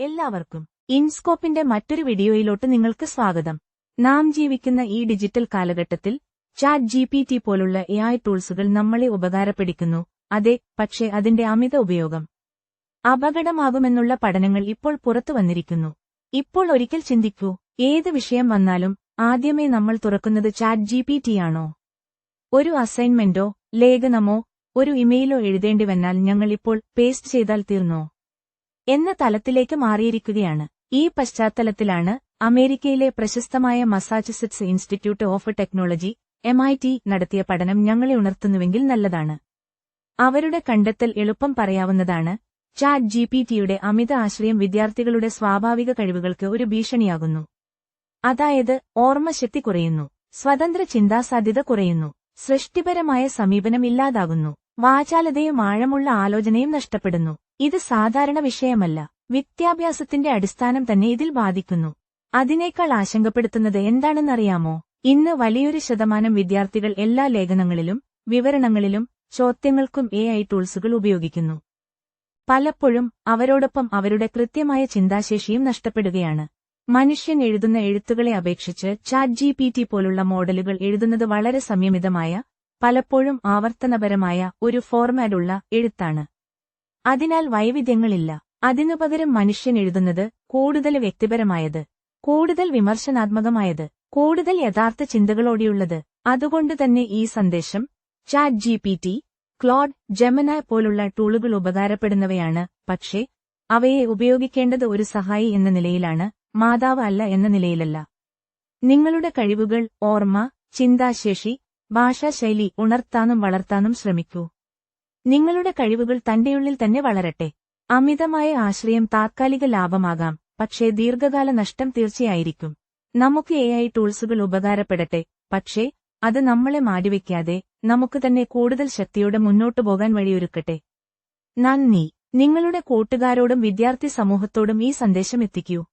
എല്ലാവർക്കും ഇൻസ്കോപ്പിന്റെ മറ്റൊരു വീഡിയോയിലോട്ട് നിങ്ങൾക്ക് സ്വാഗതം. നാം ജീവിക്കുന്ന ഈ ഡിജിറ്റൽ കാലഘട്ടത്തിൽ ചാറ്റ് ജി പി ടി പോലുള്ള എ ഐ ടൂൾസുകൾ നമ്മളെ ഉപകാരപ്പെടുന്നു അതെ പക്ഷേ അതിന്റെ അമിത ഉപയോഗം അപകടമാകുമെന്നുള്ള പഠനങ്ങൾ ഇപ്പോൾ പുറത്തു വന്നിരിക്കുന്നു. ഇപ്പോൾ ഒരിക്കൽ ചിന്തിക്കൂ ഏത് വിഷയം വന്നാലും ആദ്യമേ നമ്മൾ തുറക്കുന്നത് ചാറ്റ് ജി പി ടി ആണോ? ഒരു അസൈൻമെന്റോ ലേഖനമോ ഒരു ഇമെയിലോ എഴുതേണ്ടി വന്നാൽ ഞങ്ങൾ ഇപ്പോൾ പേസ്റ്റ് ചെയ്താൽ തീർന്നോ? എന്ന തലത്തിലേക്ക് മാറിയിരിക്കുകയാണ്. ഈ പശ്ചാത്തലത്തിലാണ് അമേരിക്കയിലെ പ്രശസ്തമായ Massachusetts institute of technology M നടത്തിയ പഠനം ഞങ്ങളെ ഉണർത്തുന്നുവെങ്കിൽ നല്ലതാണ്. അവരുടെ കണ്ടെത്തൽ എളുപ്പം പറയാവുന്നതാണ്. ചാറ്റ് ജി പി ടിയുടെ അമിത ആശ്രയം വിദ്യാർത്ഥികളുടെ സ്വാഭാവിക കഴിവുകൾക്ക് ഒരു ഭീഷണിയാകുന്നു. അതായത് ഓർമ്മശക്തി കുറയുന്നു. സ്വതന്ത്ര ചിന്താസാധ്യത കുറയുന്നു. സൃഷ്ടിപരമായ സമീപനം ഇല്ലാതാകുന്നു. വാചാലതയും ആഴമുള്ള ആലോചനയും നഷ്ടപ്പെടുന്നു. ഇത് സാധാരണ വിഷയമല്ല. വിദ്യാഭ്യാസത്തിന്റെ അടിസ്ഥാനം തന്നെ ഇതിൽ ബാധിക്കുന്നു. അതിനേക്കാൾ ആശങ്കപ്പെടുത്തുന്നത് എന്താണെന്നറിയാമോ? ഇന്ന് വലിയൊരു ശതമാനം വിദ്യാർത്ഥികൾ എല്ലാ ലേഖനങ്ങളിലും വിവരണങ്ങളിലും ചോദ്യങ്ങൾക്കും എ ഐ ടൂൾസുകൾ ഉപയോഗിക്കുന്നു. പലപ്പോഴും അവരോടൊപ്പം അവരുടെ കൃത്യമായ ചിന്താശേഷിയും നഷ്ടപ്പെടുകയാണ്. മനുഷ്യൻ എഴുതുന്ന എഴുത്തുകളെ അപേക്ഷിച്ച് ചാറ്റ് ജി പി ടി പോലുള്ള മോഡലുകൾ എഴുതുന്നത് വളരെ സംയമിതമായ പലപ്പോഴും ആവർത്തനപരമായ ഒരു ഫോർമാറ്റുള്ള എഴുത്താണ്. അതിനാൽ വൈവിധ്യങ്ങളില്ല. അതിനുപകരം മനുഷ്യൻ എഴുതുന്നത് കൂടുതൽ വ്യക്തിപരമായത് കൂടുതൽ വിമർശനാത്മകമായത് കൂടുതൽ യഥാർത്ഥ ചിന്തകളോടെയുള്ളത്. അതുകൊണ്ടുതന്നെ ഈ സന്ദേശം chat G P T Claude Gemini പോലുള്ള ടൂളുകൾ ഉപകാരപ്പെടുന്നവയാണ്. പക്ഷേ അവയെ ഉപയോഗിക്കേണ്ടത് ഒരു സഹായി എന്ന നിലയിലാണ് മാതാവ് അല്ല എന്ന നിലയിലല്ല. നിങ്ങളുടെ കഴിവുകൾ ഓർമ്മ ചിന്താശേഷി ഭാഷാശൈലി ഉണർത്താനും വളർത്താനും ശ്രമിക്കൂ. നിങ്ങളുടെ കഴിവുകൾ തന്റെയുള്ളിൽ തന്നെ വളരട്ടെ. അമിതമായ ആശ്രയം താത്കാലിക ലാഭമാകാം പക്ഷേ ദീർഘകാല നഷ്ടം തീർച്ചയായിരിക്കും. നമുക്ക് എ ഐ ടൂൾസുകൾ ഉപകാരപ്പെടട്ടെ പക്ഷേ അത് നമ്മളെ മാടിവെക്കാതെ നമുക്ക് തന്നെ കൂടുതൽ ശക്തിയോടെ മുന്നോട്ടു പോകാൻ വഴിയൊരുക്കട്ടെ. നന്ദി. നിങ്ങളുടെ കൂട്ടുകാരോടും വിദ്യാർത്ഥി സമൂഹത്തോടും ഈ സന്ദേശം എത്തിക്കൂ.